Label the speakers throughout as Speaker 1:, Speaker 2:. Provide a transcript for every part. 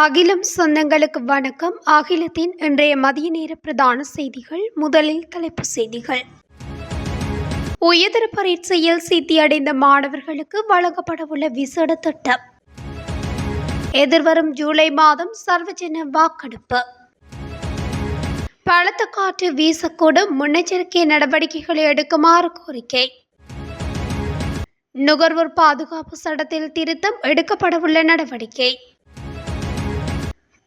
Speaker 1: அகிலம் சொந்தங்களுக்கு வணக்கம். அகிலத்தின் இன்றைய மதிய நேர பிரதான செய்திகள். முதலில் தலைப்புச் செய்திகள். உயர்தர பரீட்சையில் சித்தியடைந்த மாணவர்களுக்கு வழங்கப்படவுள்ள விசேட திட்டம். எதிர்வரும் ஜூலை மாதம் சர்வஜன வாக்கெடுப்பு. பலத்த காற்று வீசக்கூடும். முன்னெச்சரிக்கை நடவடிக்கைகளை எடுக்குமாறு கோரிக்கை. நுகர்வோர் பாதுகாப்பு சட்டத்தில் திருத்தம் எடுக்கப்படவுள்ள நடவடிக்கை.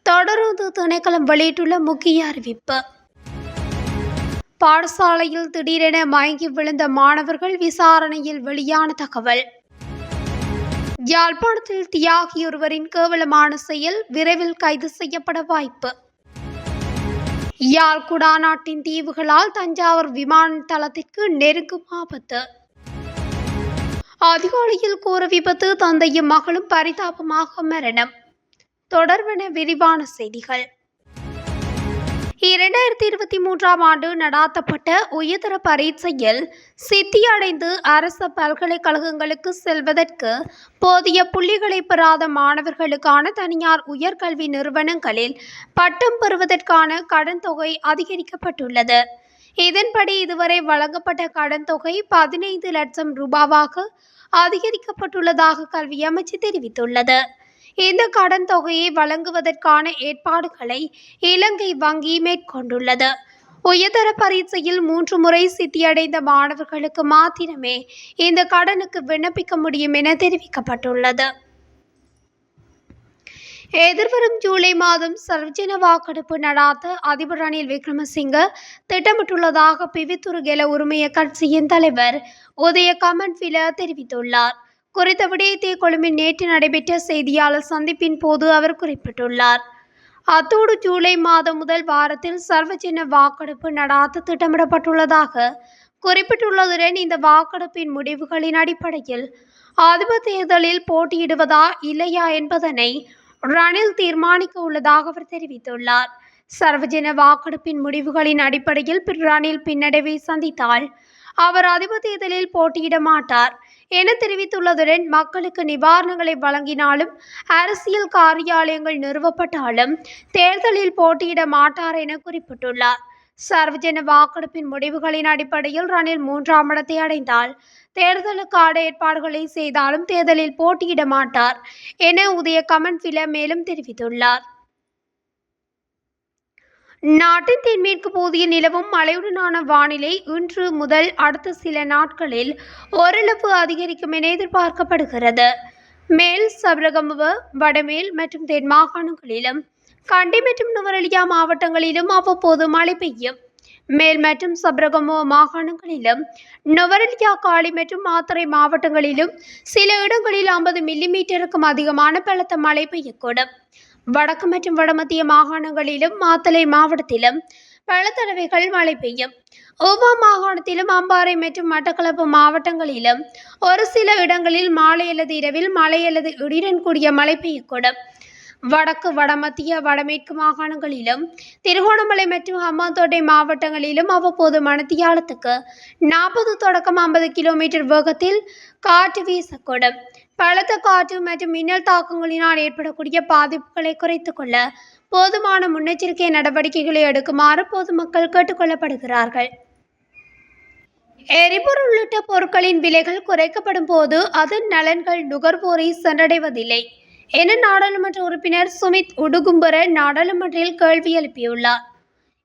Speaker 1: தொடர்ந்து திணைக்களம் வெளியிட்டுள்ள முக்கிய அறிவிப்பு. பாடசாலையில் திடீரென மயங்கி விழுந்த மாணவர்கள் விசாரணையில் வெளியான தகவல். யாழ்ப்பாணத்தில் தியாகியொருவரின் கேவலமான செயல் விரைவில் கைது செய்யப்பட வாய்ப்பு. யாழ் குடாநாட்டின் தீவுகளால் தஞ்சாவூர் விமான தளத்திற்கு நெருங்கும் ஆபத்து. அதிகாலையில் கூற விபத்து தந்தையும் மகளும் பரிதாபமாக மரணம். தொடர்பென விரிவான செய்திகள். இரண்டாயிரத்தி இருபத்தி மூன்றாம் ஆண்டு நடாத்தப்பட்ட உயர்தர பரீட்சையில் சித்தியடைந்து அரச பல்கலைக்கழகங்களுக்கு செல்வதற்கு போதிய புள்ளிகளை பெறாத மாணவர்களுக்கான தனியார் உயர்கல்வி நிறுவனங்களில் பட்டம் பெறுவதற்கான கடன் தொகை அதிகரிக்கப்பட்டுள்ளது. இதன்படி இதுவரை வழங்கப்பட்ட கடன் தொகை பதினைந்து லட்சம் ரூபாவாக அதிகரிக்கப்பட்டுள்ளதாக கல்வி அமைச்சு தெரிவித்துள்ளது. இந்த கடன் தொகையை வழங்குவதற்கான ஏற்பாடுகளை இலங்கை வங்கி மேற்கொண்டுள்ளது. உயர்தர பரீட்சையில் மூன்று முறை சித்தியடைந்த மாணவர்களுக்கு மாத்திரமே இந்த கடனுக்கு விண்ணப்பிக்க முடியும் என தெரிவிக்கப்பட்டுள்ளது. எதிர்வரும் ஜூலை மாதம் சர்வஜன வாக்கெடுப்பு நடாத்த அதிபர் ரணில் விக்ரமசிங்க திட்டமிட்டுள்ளதாக பிவித்துருகெல உரிமைய கட்சியின் தலைவர் உதய கமன்பில தெரிவித்துள்ளார். குறித்த விடயத்தை கொழும்பில் நேற்று நடைபெற்ற செய்தியாளர் சந்திப்பின் போது அவர் குறிப்பிட்டுள்ளார். அத்தோடு ஜூலை மாதம் முதல் வாரத்தில் சர்வஜன வாக்கெடுப்பு நடாத்த திட்டமிடப்பட்டுள்ளதாக குறிப்பிட்டுள்ளதுடன் இந்த வாக்கெடுப்பின் முடிவுகளின் அடிப்படையில் அதிபர் தேர்தலில் போட்டியிடுவதா இல்லையா என்பதனை ரணில் தீர்மானிக்க உள்ளதாக அவர் தெரிவித்துள்ளார். சர்வஜன வாக்கெடுப்பின் முடிவுகளின் அடிப்படையில் ரணில் பின்னடைவை சந்தித்தால் அவர் அதிபர் தேர்தலில் போட்டியிட மாட்டார். என தெரிவித்துள்ளதுடன் மக்களுக்கு நிவாரணங்களை வழங்கினாலும் அரசியல் காரியாலயங்கள் நிறுவப்பட்டாலும் தேர்தலில் போட்டியிட மாட்டார் என குறிப்பிட்டுள்ளார். சர்வஜன வாக்கெடுப்பின் முடிவுகளின் அடிப்படையில் ரணில் மூன்றாம் இடத்தை அடைந்தால் தேர்தலுக்கான ஏற்பாடுகளை செய்தாலும் தேர்தலில் போட்டியிட மாட்டார் என உதய கமன்பில மேலும் தெரிவித்துள்ளார். நாட்டின் தென்மேற்கு பகுதியில் நிலவும் மழையுடனான வானிலை இன்று முதல் அடுத்த சில நாட்களில் ஓரளவு அதிகரிக்கும் என எதிர்பார்க்கப்படுகிறது. மேல் சபரகமுவ வடமேல் மற்றும் தென் மாகாணங்களிலும் கண்டி மற்றும் நுவரெலியா மாவட்டங்களிலும் அவ்வப்போது மழை பெய்யும். மேல் மற்றும் சப்ரகமோ மாகாணங்களிலும் நுவரெலியா காளி மற்றும் மாத்தறை மாவட்டங்களிலும் சில இடங்களில் ஐம்பது மில்லிமீட்டருக்கும் அதிகமான பலத்த மழை பெய்யக்கூடும். வடக்கு மற்றும் வடமத்திய மாகாணங்களிலும் மாத்தலை மாவட்டத்திலும் பல தடவைகள் மழை பெய்யும். ஓவா மாகாணத்திலும் அம்பாறை மற்றும் மட்டக்களப்பு மாவட்டங்களிலும் ஒரு சில இடங்களில் மாலை அல்லது இரவில் மழை அல்லது இடியுடன் கூடிய மழை பெய்யக்கூடும். வடக்கு வடமத்திய வடமேற்கு மாகாணங்களிலும் திருகோணமலை மற்றும் ஹம்பாந்தோட்டை மாவட்டங்களிலும் அவ்வப்போது மணத்தியாலத்துக்கு நாற்பது தொடக்கம் ஐம்பது கிலோமீட்டர் வேகத்தில் காற்று வீசக்கூடும். பலத்த காற்று மற்றும் மின்னல் தாக்கங்களினால் ஏற்படக்கூடிய பாதிப்புகளை குறைத்து கொள்ள போதுமான முன்னெச்சரிக்கை நடவடிக்கைகளை எடுக்குமாறு பொதுமக்கள் கேட்டுக்கொள்ளப்படுகிறார்கள். எரிபொருள் உள்ளிட்ட பொருட்களின் விலைகள் குறைக்கப்படும் போது அதன் நலன்கள் நுகர்வோரை சென்றடைவதில்லை. என நாடாளுமன்ற உறுப்பினர் சுமித் உடுகும்பர நாடாளுமன்றில் கேள்வி எழுப்பியுள்ளார்.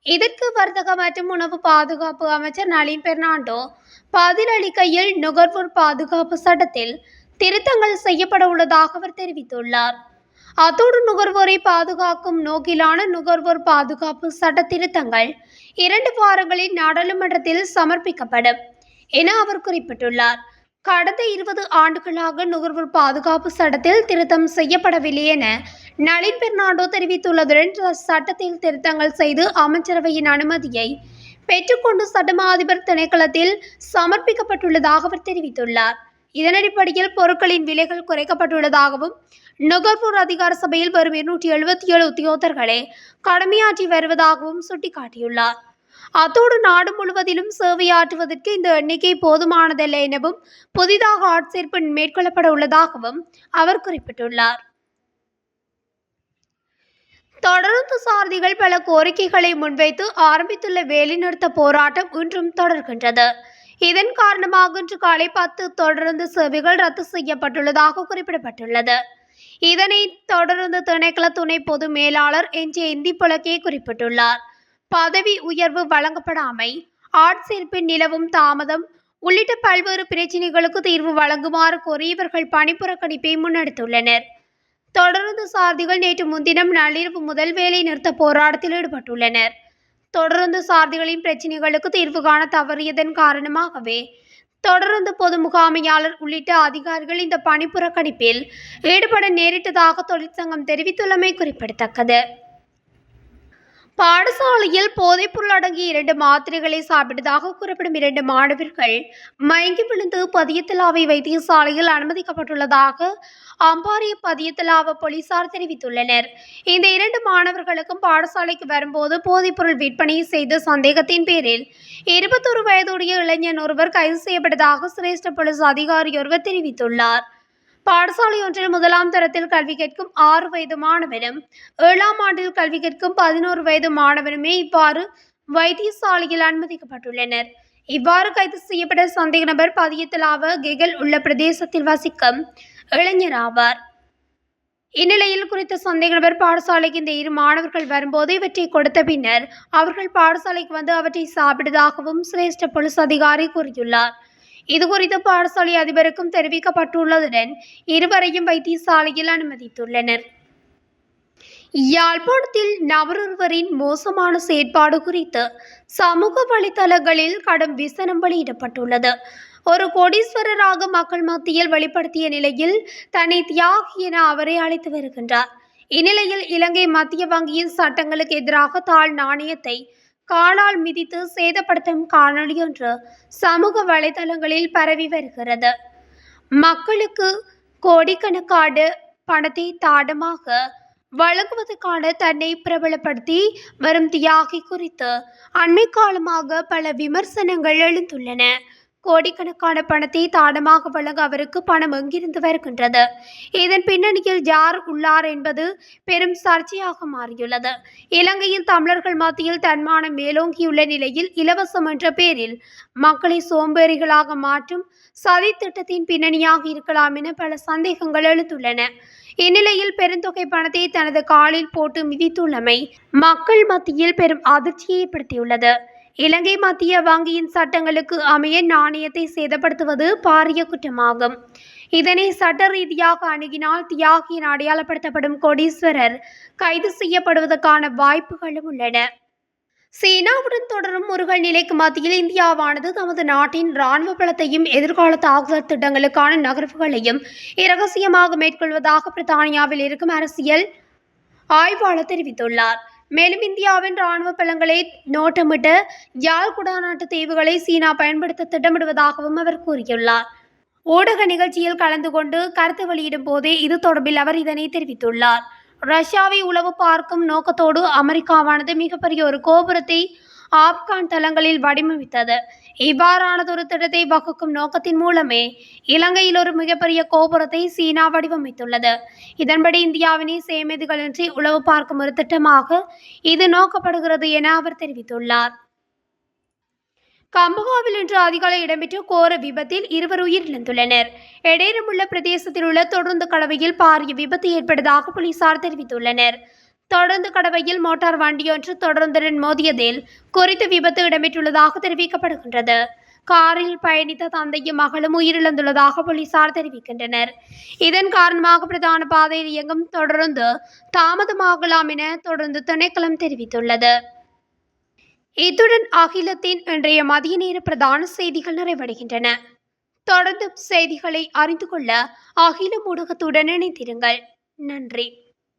Speaker 1: இதற்கு வர்த்தக மற்றும் உணவு பாதுகாப்பு அமைச்சர் நளின் பெர்னாண்டோ பதிலளிக்கையில் நுகர்வோர் பாதுகாப்பு சட்டத்தில் திருத்தங்கள் செய்யப்பட உள்ளதாக அவர் தெரிவித்துள்ளார். அத்தோடு நுகர்வோரை பாதுகாக்கும் நோக்கிலான நுகர்வோர் பாதுகாப்பு சட்ட திருத்தங்கள் இரண்டு வாரங்களில் நாடாளுமன்றத்தில் சமர்ப்பிக்கப்படும் என அவர் குறிப்பிட்டுள்ளார். கடந்த இருபது ஆண்டுகளாக நுகர்வோர் பாதுகாப்பு சட்டத்தில் திருத்தம் செய்யப்படவில்லை என நளின் பெர்னாண்டோ தெரிவித்துள்ளதுடன் சட்டத்தில் திருத்தங்கள் செய்து அமைச்சரவையின் அனுமதியை பெற்றுக்கொண்டு சட்டமா அதிபர் திணைக்களத்தில் சமர்ப்பிக்கப்பட்டுள்ளதாக அவர் தெரிவித்துள்ளார். இதன் அடிப்படையில் பொருட்களின் விலைகள் குறைக்கப்பட்டுள்ளதாகவும் நுகர்வோர் அதிகார சபையில் வரும் இருநூற்றி எழுபத்தி ஏழு உத்தியோகர்களே கடமையாற்றி வருவதாகவும் சுட்டிக்காட்டியுள்ளார். அத்தோடு நாடு முழுவதிலும் சேவையாற்றுவதற்கு இந்த எண்ணிக்கை போதுமானதல்ல எனவும் புதிதாக ஆட்சேர்ப்பு மேற்கொள்ளப்பட உள்ளதாகவும் அவர் குறிப்பிட்டுள்ளார். தொடர்ந்து சாரதிகள் பல கோரிக்கைகளை முன்வைத்து ஆரம்பித்துள்ள வேலைநிறுத்த போராட்டம் இன்றும் தொடர்கின்றது. இதன் காரணமாக இன்று காலை பத்து தொடர்ந்து சேவைகள் ரத்து செய்யப்பட்டுள்ளதாக குறிப்பிடப்பட்டுள்ளது. இதனை தொடர்ந்து திணைக்கள துணை பொது மேலாளர் என்ஜே இந்தி புலக்கே குறிப்பிட்டுள்ளார். பதவி உயர்வு வழங்கப்படாமை ஆட்சேர்ப்பின் நிலவும் தாமதம் உள்ளிட்ட பல்வேறு பிரச்சினைகளுக்கு தீர்வு வழங்குமாறு கோரி இவர்கள் பணிப்புறக்கணிப்பை முன்னெடுத்துள்ளனர். தொடர்ந்து சாரதிகள் நேற்று முன்தினம் நள்ளிரவு முதல் வேலை நிறுத்த போராட்டத்தில் ஈடுபட்டுள்ளனர். தொடர்ந்து சாரதிகளின் பிரச்சினைகளுக்கு தீர்வு காண தவறியதன் காரணமாகவே தொடர்ந்து பொது முகாமையாளர் உள்ளிட்ட அதிகாரிகள் இந்த பணிப்புறக்கணிப்பில் ஈடுபட நேரிட்டதாக தொழிற்சங்கம் தெரிவித்துள்ளமை குறிப்பிடத்தக்கது. பாடசாலையில் போதைப்பொருள் அடங்கிய இரண்டு மாத்திரைகளை சாப்பிட்டதாக கூறப்படும் இரண்டு மாணவர்கள் மயங்கி விழுந்து பதியத்திலாவை வைத்தியசாலையில் அனுமதிக்கப்பட்டுள்ளதாக அம்பாரிய பதியத்திலாவ போலீசார் தெரிவித்துள்ளனர். இந்த இரண்டு மாணவர்களுக்கும் பாடசாலைக்கு வரும்போது போதைப்பொருள் விற்பனை செய்த சந்தேகத்தின் பேரில் இருபத்தொரு வயதுடைய இளைஞன் ஒருவர் கைது செய்யப்பட்டதாக சிரேஷ்ட போலீஸ் அதிகாரி ஒருவர் தெரிவித்துள்ளார். பாடசாலை ஒன்றில் முதலாம் தரத்தில் கல்வி கேட்கும் ஆறு வயது மாணவனும் ஏழாம் ஆண்டில் கல்வி கேட்கும் பதினோரு வயது மாணவனுமே இவ்வாறு வைத்தியசாலையில் அனுமதிக்கப்பட்டுள்ளனர். இவ்வாறு கைது செய்யப்பட்ட சந்தேக நபர் பதியத்திலாவ கெகல் உள்ள பிரதேசத்தில் வசிக்கும் இளைஞர் ஆவார். இந்நிலையில் குறித்த சந்தேக நபர் பாடசாலைக்கு இந்த இரு மாணவர்கள் வரும்போது இவற்றை கொடுத்த பின்னர் அவர்கள் பாடசாலைக்கு வந்து அவற்றை சாப்பிட்டதாகவும் சிரேஷ்ட போலீஸ் அதிகாரி கூறியுள்ளார். இதுகுறித்து பாடசாலை அதிபருக்கும் தெரிவிக்கப்பட்டுள்ளதுடன் இருவரையும் வைத்தியசாலையில் அனுமதித்துள்ளனர். யாழ்ப்பாணத்தில் நபரொருவரின் மோசமான செயற்பாடு குறித்து சமூக வலைதளங்களில் கடும் விசனம் வெளியிடப்பட்டுள்ளது. ஒரு கோடீஸ்வரராக மக்கள் மத்தியில் வெளிப்படுத்திய நிலையில் தன்னை தியாகி என அவரை அழைத்து வருகின்றார். இந்நிலையில் இலங்கை மத்திய வங்கியின் சட்டங்களுக்கு எதிராக தாழ் நாணயத்தை காலால் மிதித்து சேதப்படுத்தும் காணொளி ஒன்று சமூக வலைதளங்களில் பரவி வருகிறது. மக்களுக்கு கோடிக்கணக்கான பணத்தை தாடமாக வழங்குவதற்கான தன்னை பிரபலப்படுத்தி வரும் தியாகி குறித்து அண்மை காலமாக பல விமர்சனங்கள் எழுந்துள்ளன. கோடிக்கணக்கான பணத்தை தாடமாக வழங்க அவருக்கு பணம் எங்கிருந்து வருகின்றது? இதன் பின்னணியில் யார் உள்ளார் என்பது பெரும் சர்ச்சையாக மாறியுள்ளது. இலங்கையில் தமிழர்கள் மத்தியில் தன்மானம் மேலோங்கியுள்ள நிலையில் இலவசம் என்ற பேரில் மக்களை சோம்பேறிகளாக மாற்றும் சதி திட்டத்தின் பின்னணியாக இருக்கலாம் என பல சந்தேகங்கள் எழுந்துள்ளன. இந்நிலையில் பெருந்தொகை பணத்தை தனது காலில் போட்டு மிதித்துள்ளமை மக்கள் மத்தியில் பெரும் அதிர்ச்சியை ஏற்படுத்தியுள்ளது. இலங்கை மத்திய வங்கியின் சட்டங்களுக்கு அமைய நாணயத்தை சேதப்படுத்துவது பாரிய குற்றமாகும். இதனை சட்ட ரீதியாக அணுகினால் தியாகி என அடையாளப்படுத்தப்படும் கோடீஸ்வரர் கைது செய்யப்படுவதற்கான வாய்ப்புகளும் உள்ளன. சீனாவுடன் தொடரும் முருகல் நிலைக்கு மத்தியில் இந்தியாவானது தமது நாட்டின் இராணுவ பலத்தையும் எதிர்கால தாக்குதல் திட்டங்களுக்கான நகர்வுகளையும் இரகசியமாக மேற்கொள்வதாக பிரித்தானியாவில் இருக்கும் அரசியல் ஆய்வாளர் தெரிவித்துள்ளார். மேலும் இந்தியாவின் இராணுவ பலங்களை நோட்டமிட்டு யாழ் குடாநாட்டு தீவுகளை சீனா பயன்படுத்த திட்டமிடுவதாகவும் அவர் கூறியுள்ளார். ஊடக நிகழ்ச்சியில் கலந்து கொண்டு கருத்து வெளியிடும் போதே இது தொடர்பில் அவர் இதனை தெரிவித்துள்ளார். ரஷ்யாவை உளவு பார்க்கும் நோக்கத்தோடு அமெரிக்காவானது மிகப்பெரிய ஒரு கோபுரத்தை ஆப்கான் தளங்களில் வடிவமைத்தது. இவ்வாறானதொரு திட்டத்தை வகுக்கும் நோக்கத்தின் மூலமே இலங்கையில் ஒரு மிகப்பெரிய கோபுரத்தை சீனா வடிவமைத்துள்ளது. இதன்படி இந்தியாவினை சேமதிகளின்றி உளவு பார்க்கும் ஒரு திட்டமாக இது நோக்கப்படுகிறது என அவர் தெரிவித்துள்ளார். கம்பகாவில் இன்று அதிகாலை இடம்பெற்ற கோர விபத்தில் இருவர் உயிரிழந்துள்ளனர். எடேரமுள்ள பிரதேசத்தில் உள்ள தொடர்ந்து கலவையில் பாரிய விபத்து ஏற்பட்டதாக போலீசார் தெரிவித்துள்ளனர். தொடர்ந்து கடவையில் மோட்டார் வண்டியொன்று தொடர்ந்துடன் மோதியதில் குறித்த விபத்து இடம்பெற்றுள்ளதாக தெரிவிக்கப்படுகின்றது. காரில் பயணித்த தந்தையும் மகளும் உயிரிழந்துள்ளதாக போலீசார் தெரிவிக்கின்றனர். இதன் காரணமாக பிரதான பாதையில் இயங்கும் தொடர்ந்து தாமதமாகலாம் என தொடர்ந்து திணைக்களம் தெரிவித்துள்ளது. இத்துடன் அகிலத்தின் இன்றைய மதிய நேர பிரதான செய்திகள் நிறைவடைகின்றன. தொடர்ந்து செய்திகளை அறிந்து கொள்ள அகில ஊடகத்துடன் இணைந்திருங்கள். நன்றி.